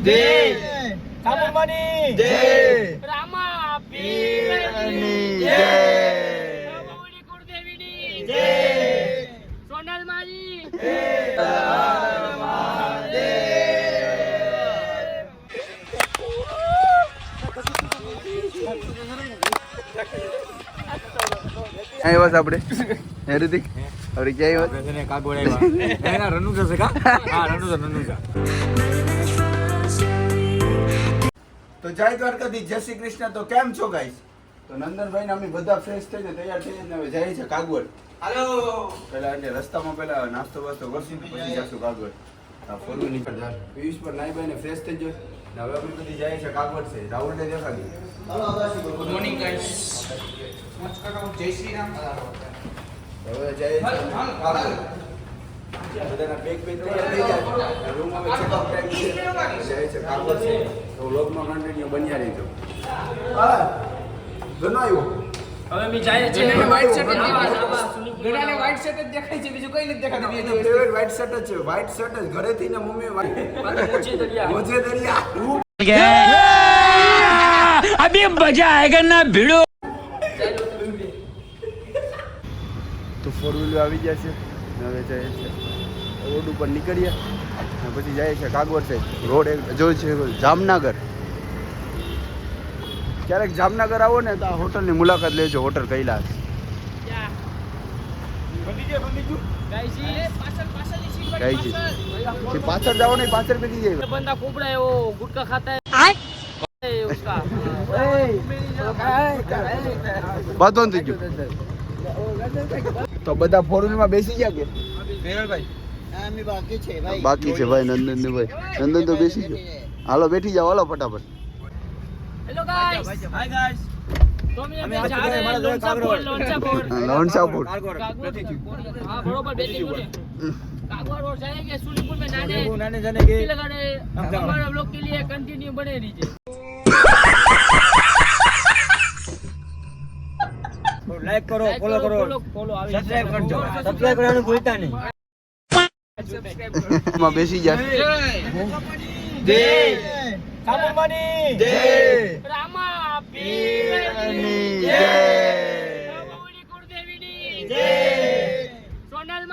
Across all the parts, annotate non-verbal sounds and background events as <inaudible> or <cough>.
જય કાબુલમાની જય રામા પીરની જય. પ્રભુની કુળદેવીની જય. સોનલ મારી આવ્યા છે આપણે. હે ઋતિક આપણે ક્યાં આવ્યા તો જય દ્વારકાથી જય શ્રી કૃષ્ણ. તો કેમ છો ગાઈસ તો નંદનભાઈ ને અમે બધા ફ્રેશ થઈને તૈયાર થઈને હવે જાય છે કાગવડ. હાલો પેલા એટલે રસ્તામાં પેલા નાસ્તો વાસ્તો કરશું ને પછી જશું કાગવડ. આ ફોરવી નીકળ જા. પિયુષ પર નાઈ ભાઈ ને ફ્રેશ થઈ ગયો. ને હવે અમે બધી જાય છે કાગવડ છે. રાહુલ ને દેખાડી. ગુડ મોર્નિંગ ગાઈસ જય શ્રી રામ. હવે જાય છે બીજું કઈ નથી દેખાતું. શર્ટ છે. વ્હાઇટ શર્ટ ઘરેથી ને મમ્મી <laughs> મોજે દરિયા. મજા આયેગા ભીડો. ફોર વ્હીલર આવી ગયા છે. હવે જાય છે. રોડ ઉપર નીકળીએ પછી જાય છે કાગવડ સાઈડ રોડ એક જોઈ છે જામનગર. ક્યારેક જામનગર આવો ને તો આ હોટલની મુલાકાત લેજો હોટલ કૈલાસ. પાછળ જાઓ ને પાછળ બેસી જાય. બંદા કોબડા એવો ગુટકા ખાતા બધો થઈ ગયું. તો બધા ફોર વ્હીલમાં બેસી ગયા કે બાકી છે ભાઈ નંદન ને ભાઈ નંદન તો બેસી ગયો હાલો બેઠી જાઓ હાલો ફટાફટ हेलो गाइस हाय गाइस तो हम यहाँ जा रहे हैं लोनसापुर लोनसापुर લોણસાપુર कागवर हाँ बरोबर बेटी बोले कागवर और जाएंगे सुलीपुर में नाने नाने जाने के लगाने हमारे हम लोग के लिए कंटिन्यू बने रहिए લાઈક કરો ફોલો કરો સબસ્ક્રાઇબ કરજો. સબસ્ક્રાઇબ કરવાનું ભૂલતા નહીં. માં બેસી જાય. જય. કાબુલમાની જય. રામા પીરની જય. પ્રભુની કુળદેવીની જય. સોનલ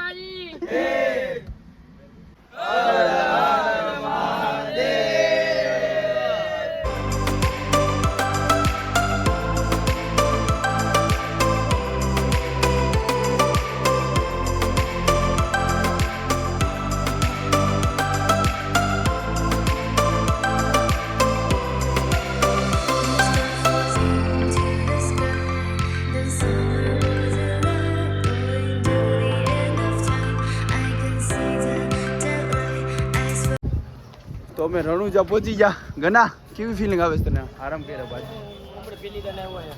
તો અમે રણુજા પહોંચી ગયા. ગના કેવી ફિલિંગ આવે છે તને? આરામ કર્યા બાદ?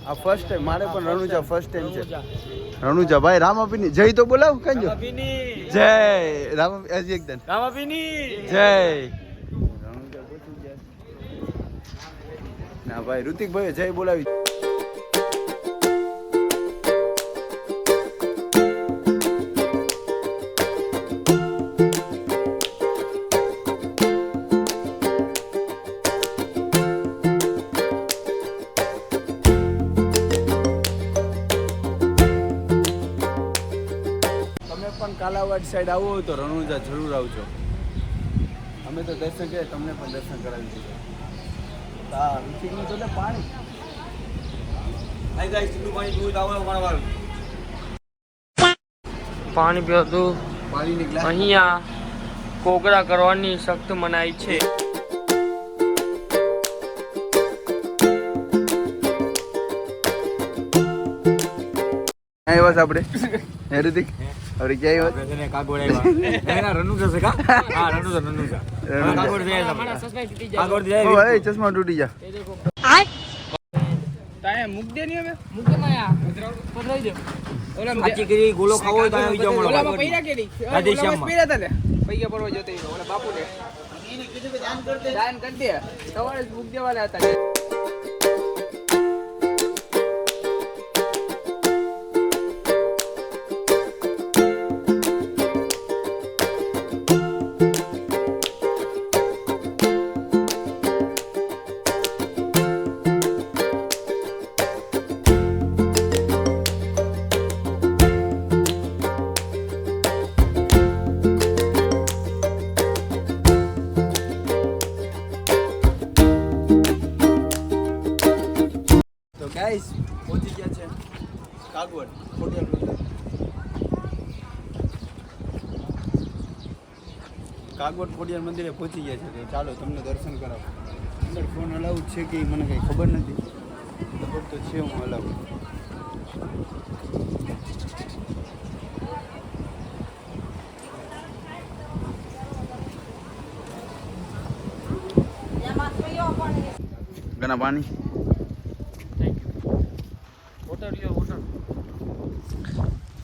આ ફર્સ્ટ ટાઈમ મારે પણ રણુજા ફર્સ્ટ ટાઈમ છે. રણુજા. ભાઈ રામાપીની. જય તો બોલાવ કંજો જય. રામ હજી એકદમ રામાપીની. જય. ના ભાઈ ઋતિક ભાઈ જય બોલાવી. કાલાવાડ સાઈડ આવો હોય તો રણુજા જરૂર આવજો. અમે તો દર્શન કરીએ તમને પણ દર્શન કરાવી દીધું. હા ઋતિકનું તો પાણી. પાણી પીવું અહીંયા કોગરા કરવાની સખ્ત મનાઈ છે. છે આપણે. હે ಅವ್ರ ಜೈ <laughs> ચશ્મા તૂટી જા બાપુ ને? સવારે મુક દેવાના હતા. ગાઈસ પહોંચી ગયા છે કાગવડ મંદિર. કાગવડ ખોડિયાર મંદિરે પહોંચી ગયા છે. તો ચાલો તમને દર્શન કરાવો. અંદર ફોન અલાઉડ છે કે મને કંઈ ખબર નથી. ખબર તો છે હું અલાઉડ. ઘણા પાણી. વોટર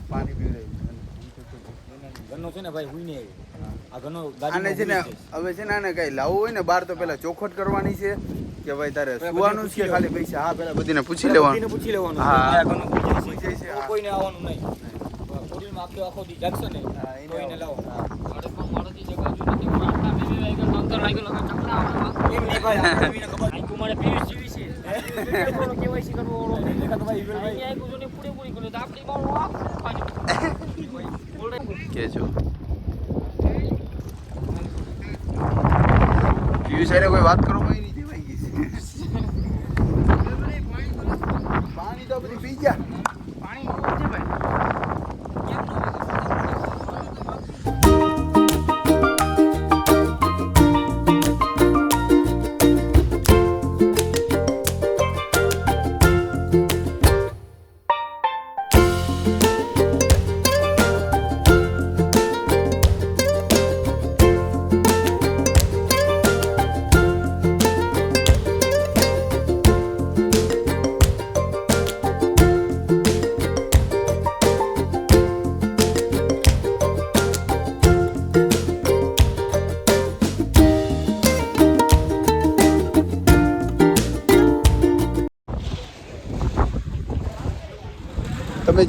પાણી પી રહ્યું ઘરનો છે ને ભાઈ હુઈ નહીં આ ઘરનો આને છે ને હવે છે ને આને કઈ લાવવું હોય ને બહાર તો પેલા ચોખવટ કરવાની છે કે ભાઈ તારે સુવાનું છે ખાલી પૈસા? હા પેલા બધીને પૂછી લેવાનું. પૂછી લેવાનું. હા. આ ઘરનો કોઈને આવવાનું નહીં. હોટલમાં આખો આખો દી જાગશો ને હા, એને લાવો બે બે વાગ્યા અંતર એમ નહીં ભાઈ આ આઈકુ મારે પીવીસ જીવી છે થોડો કેવાયસી કરવો ઓળો એકા તો ભાઈ ઈવેલ અહીં આઈકુ જોને પૂરેપૂરી કર્યો તો આપણી બાળો આપ પાણી બોલે કે છો પીયુ સાહેબ કોઈ વાત કરો?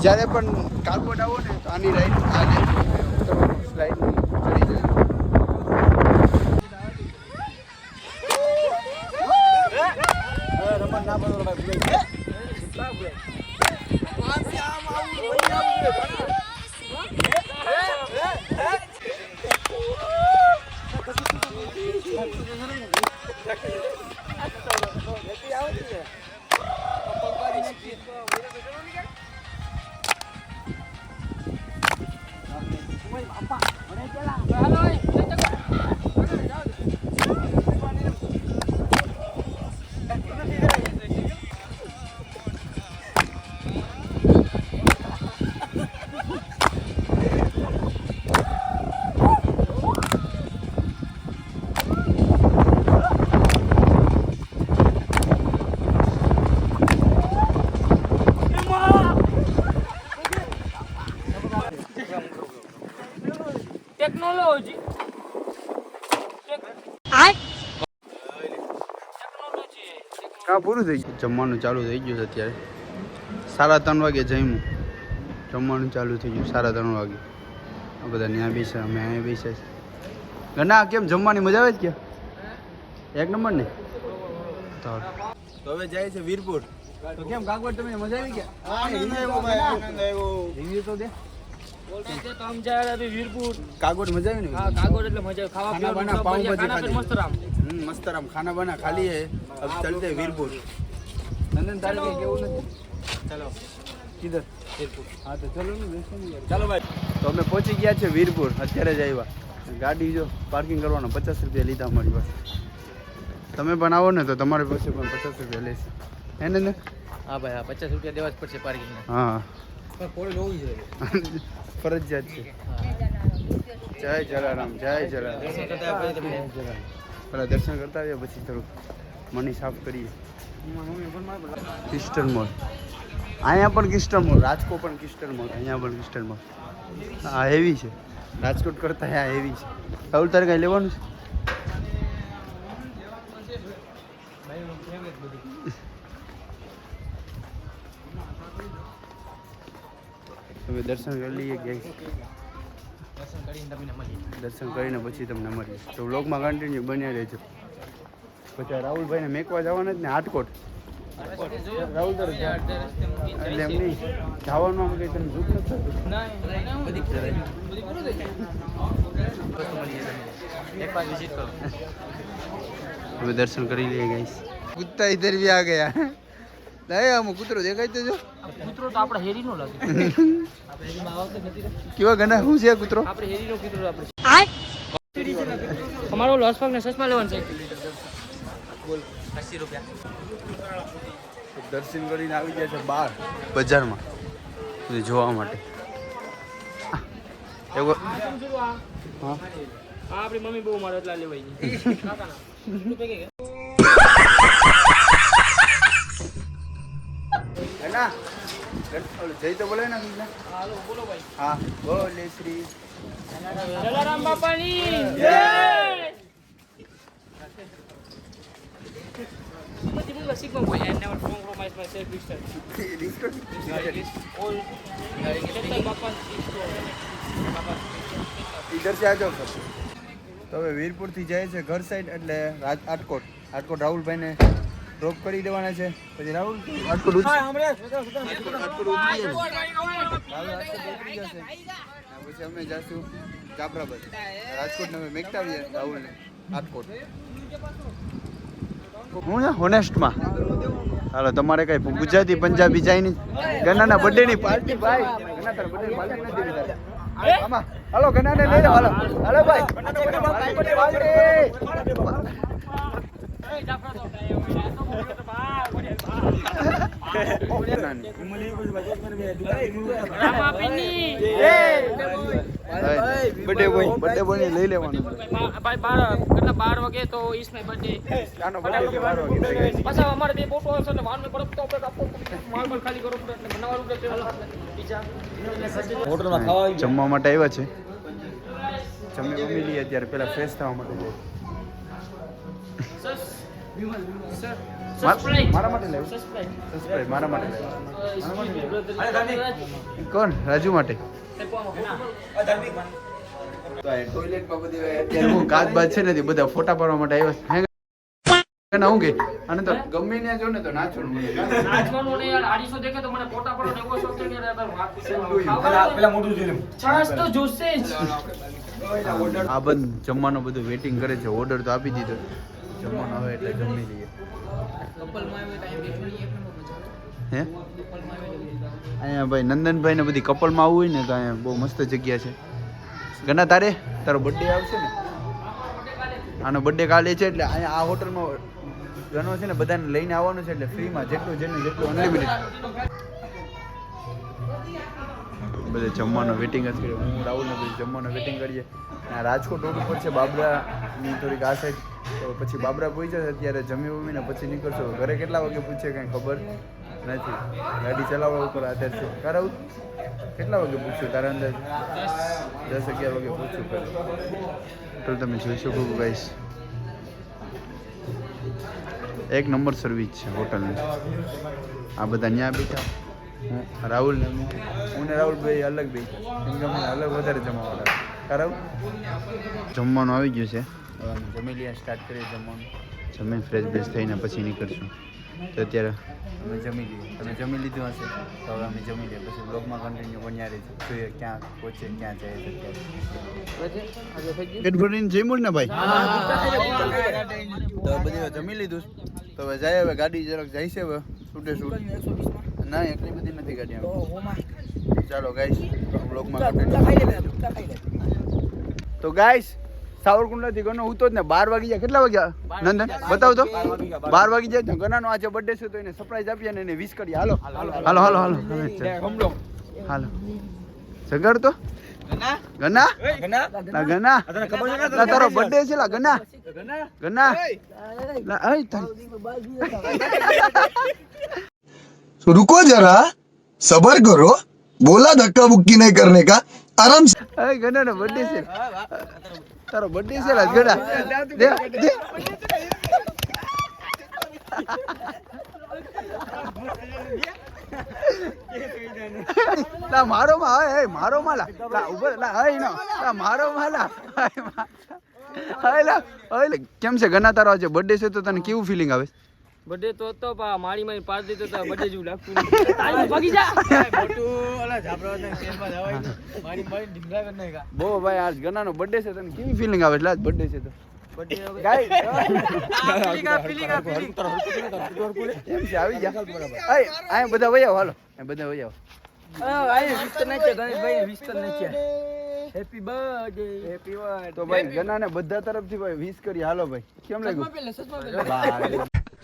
જ્યારે પણ કાગવડ આવો ને તો આની રાઈડ આ પૂરું થઈ ગયું? જમવાનું ચાલુ થઈ ગયું છે અત્યારે. સાડા ત્રણ વાગે જમ્યું. જમવાનું ચાલુ થઈ ગયું સાડા ત્રણ વાગે. આ બધા ત્યાં બેસે અમે અહીંયા બેસે ઘણા કેમ જમવાની મજા આવે જ કે? એક નંબર ને? તો હવે જાય છે વીરપુર. તો કેમ કાગવડ તમને મજા આવી ગયા? આનંદ આવ્યો ભાઈ આનંદ આવ્યો. રિવ્યુ તો દે. કાગોડ મજા આવી ને? કાગોડ એટલે મજા. ખાવા પીવાનું મસ્ત રામ. મસ્ત રામ. ખાના બના ખાલી अब चलते वीरपुर नंदन तारे के केवल चलो કિધર વીરપુર. હા તો ચલો ને ચાલો ભાઈ. તો અમે પહોંચી ગયા છે વીરપુર. અત્યારે જ આવ્યા. ગાડી જો પાર્કિંગ કરવાનો પચાસ રૂપિયા લીધા મારી પાસે. તમે પણ આવો ને તો તમારી પાસે પણ પચાસ રૂપિયા લેશે હે ને હા ભાઈ હા પચાસ રૂપિયા દેવા જ પડશે પાર્કિંગ હા. ફરજિયાત છે. જય જલારામ જય જલારામ. પેલા દર્શન કરતા આવ્યા પછી થોડું મની સાફ કરીએ. કિસ્ટર મોલ અહીંયા પણ કિસ્ટર મોલ રાજકોટ પણ કિસ્ટર મોલ અહીંયા પણ કિસ્ટર મોલ હા હેવી છે. રાજકોટ કરતાં આ હેવી છે. રાહુલ તારે કાંઈ લેવાનું છે? તમે દર્શન કરી લઈએ કરીને દર્શન કરીને પછી તમને મળીએ. તો વ્લોગમાં કન્ટિન્યુ બન્યા રહેજો. પછી રાહુલભાઈને મેકવા જવાના જ ને હાટકોટ. રાહુલ એટલે એમ જવાનું કઈ તમે દુઃખ નથી હવે દર્શન કરી લઈએ ગાઈસ કુત્તા ઇધર બી આ ગયા. લાય આમ દેખાય તો જો. કૂતરો તો આપણે હેરી નો લાગે. કેવા ગના હું છે કૂતરો? આપણે હેરી નો કૂતરો આપણે. અમારો લોસ ફાગ ને સસમાં લેવાનું છે. દર્શન કરીને આવી ગયા છે બહાર. બજારમાં. જોવા માટે. એવો હા. હા આપણી મમ્મી બહુ મારે એટલા જય તો બોલે ને કીધું બોલો ભાઈ હા બોલે શ્રી. જલારામ બાપાની. જય! The movie Sigma boy, I never compromise myself this time. All Chetai Bapa's ઈધર से આજો સર તો હવે વીરપુરથી જાય છે ઘર સાઈડ એટલે રાજ આટકોટ આટકોટ રાહુલભાઈને ડ્રોપ કરી દેવાના છે. પછી રાહુલ આટકોટ ઉતરી આટકોટ ઉતરી જશે. પછી અમે જાશું જાફરાબાદ. રાજકોટ ને અમે મેકતા આવીએ રાહુલને રાજકોટ. હું ને હોનેસ્ટમાં હાલો, તમારે કઈ ગુજરાતી, પંજાબી, ચાઇનીઝ? ગનાના બર્થડે ની પાર્ટી, ભાઈ. ગના તારા બર્થડે ની પાર્ટી આમાં. હાલો હાલો. હાલો, ભાઈ. બર્થડે બોય બર્થડે બોય ને લઈ લેવાનું. ભાઈ બાર કેટલા બાર વાગે તો બર્થડે આનો બર્થડે બાર વાગે પાછા અમારે બે ફોટો હશે ને વાન પડે તો આપણે માલ ખાલી કરો એટલે બનાવવાનું કે બીજા હોટલમાં ખાવા જમવા માટે આવ્યા છે. જમી બમી લઈએ અત્યારે. પેલા ફ્રેશ થવા માટે. સર સર માર- માટે લેવું સબસ્ક્રાઇબ સબસ્ક્રાઇબ મારા માટે લેવું કોણ? રાજુ માટે. છે ને બધા ફોટા પાડવા માટે આવ્યા છે. હે કે? અને તો ગમે ત્યાં જો ને તો નાચવાનું મને. નાચવાનું ને યાર આડીસો દેખે તો મને ફોટા પડવાનો એવો શોખ છે કે યાર વાત પેલા પેલા મોટું જોઈ લે. છાસ તો જોશે જ. આ બંધ જમવાનું બધું વેટિંગ કરે છે. ઓર્ડર તો આપી દીધો. જમવાનો આવે એટલે જમી લઈએ. હે? અહીંયા ભાઈ નંદનભાઈ ને બધી કપલમાં આવવું હોય ને તો અહીંયા બહુ મસ્ત જગ્યા છે. ઘણા તારે? તારો બર્થડે આવશે ને? આનો બર્થડે કાલે છે એટલે અહીંયા આ હોટલમાં ઘણો છે ને બધાને લઈને આવવાનું છે એટલે ફ્રીમાં જેટલું જેનું જેટલું અનલિમિટેડ બધે જમવાનું વેટિંગ જ કરીએ હું, રાહુલને બધું જમવાનું વેટિંગ કરીએ. આ રાજકોટ રોડ ઉપર છે બાબરાની થોડીક આ સાઈડ તો પછી બાબરા પહોંચી જશે, અત્યારે જમી વમીને પછી નીકળશો. ઘરે કેટલા વાગે પૂછે કાંઈ ખબર નથી. ગાડી ચલાવવા ઉપર આધાર છે. તારા કેટલા વાગે પૂછ્યું? તારા અંદર દસ અગિયાર વાગે પૂછ્યું કરે તો તમે જોઈ શકો ગાઈશ એક નંબર સર્વિસ છે હોટલની. આ બધા ત્યાં બેઠા. રાહુલ ને હું. ને રાહુલ ભાઈ અલગ બે. કેમ કે અલગ વધારે જમાવાના કરાવ જમવાનું આવી ગયું છે. અમે જમી લઈએ સ્ટાર્ટ કરીએ જમવાનું. જમીન ફ્રેશ બ્રેશ થઈને પછી નીકળશું. તો અત્યારે અમે જમી લઈએ. તમે જમી લીધું હશે તો હવે અમે જમી લઈએ. પછી બ્લોગમાં કન્ટિન્યુ બન્યા રહે જોઈએ ક્યાં પહોંચે ક્યાં જાય પેટ ભરીને જમ્યું ને ભાઈ. તો બધી જમી લીધું. તો હવે જાય હવે ગાડી જરાક જાય છે હવે. છૂટે છૂટ. ના એટલી બધી નથી ગાડી આમ. ચાલો ગાઈસ બ્લોગમાં તો ગાઈસ સાવરકુંડલા થી ગનો ઉતો જ ને બાર વાગી જાય. કેટલા વાગ્યા? નંદન બતાવ તો બાર વાગી જાય તો ગનાનો આજે બર્થડે છે તો એને સરપ્રાઈઝ આપીએ ને એને વિશ કરીએ. હાલો. હાલો હાલો હાલો હાલો જગાડ તો. ગના? ગના? તારો બર્થડે છે લા ગના. ગના? रुको जरा सबर करो बोला धक्का बुक्की नहीं करने का आराम से અરે ગના નો બર્થડે છે તારો બર્થડે છે લા ગના દે દે લા મારો માં હે હે મારો માલા લા ઉભર લા હે નો લા મારો માલા હે લા હે લા કેમ છે ગના તારો આજે બર્થડે છે તો તને કેવું ફીલિંગ આવે બર્થડે તો હતો પા મારી મારી પાર દીધો તો બર્થડે જેવું લાગતું. <laughs> તાળી ભાગી જા. બહુ ભાઈ આજ ગનાનો બર્થડે છે તને કેવી ફીલિંગ આવે એટલે આજ બર્થડે છે તો? બધા વયા હાલો. આ બધા છે હેપી બર્થડે તો ભાઈ ગનાને બધા તરફથી ભાઈ વિશ કરી. હાલો ભાઈ કેમ લાગ્યું?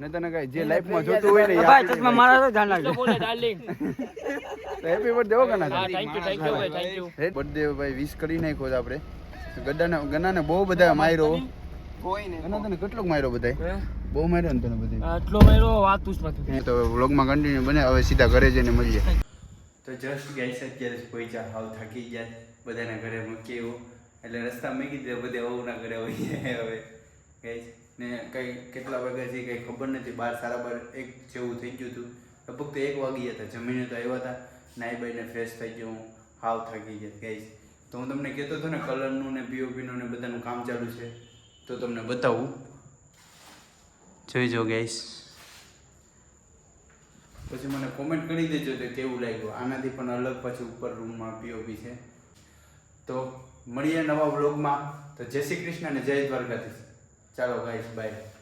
ને તને કઈ જે લાઈફમાં જોતું હોય ને ભાઈ ચશ્મા મારા <laughs> તો બોલે ડાર્લિંગ હેપી બર્થડે હો ગના હા થેન્ક યુ થેન્ક યુ ભાઈ થેન્ક યુ બર્થડે ભાઈ વિશ કરી નાખ્યો છે આપણે. ગડાને ગનાને બહુ બધા માર્યો. ગના તને કેટલોક માર્યો બધાય બહુ માર્યો ને તને બધાય આટલો મેરો વાત તું જ તો વ્લોગમાં કન્ટિન્યુ બને હવે સીધા ઘરે જઈને મળીએ. તો જસ્ટ ગાઈસ અત્યારે જ પહોંચ્યા હાવ થાકી ગયા. બધાના ઘરે મૂકી એવું. એટલે રસ્તા મૂકી દીધા બધે વહુના ઘરે હોય હવે. ગાઈસ ને કઈ કેટલા વાગ્યા છે કઈ ખબર નથી. બાર સારા બાર એક જેવું થઈ ગયું હતું. લગભગ તો એક વાગી હતા. જમીને તો આવ્યા હતા. નાઈ બાઈને ફ્રેશ થઈ ગયો હું. હાવ થાકી ગયા ગાઈસ તો હું તમને કહેતો હતો ને, કલરનું ને પીઓપીનું ને બધાનું કામ ચાલુ છે. તો તમને બતાવું. જોઈ જો ગાઈસ પછી મને કોમેન્ટ કરી દેજો કે કેવું લાગ્યું. આનાથી પણ અલગ પછી ઉપર રૂમમાં પીઓપી છે. તો મળીએ નવા વ્લોગમાં તો જય શ્રી કૃષ્ણ અને જય દ્વારકાધીશ. ચાલો ગાઈસ બાય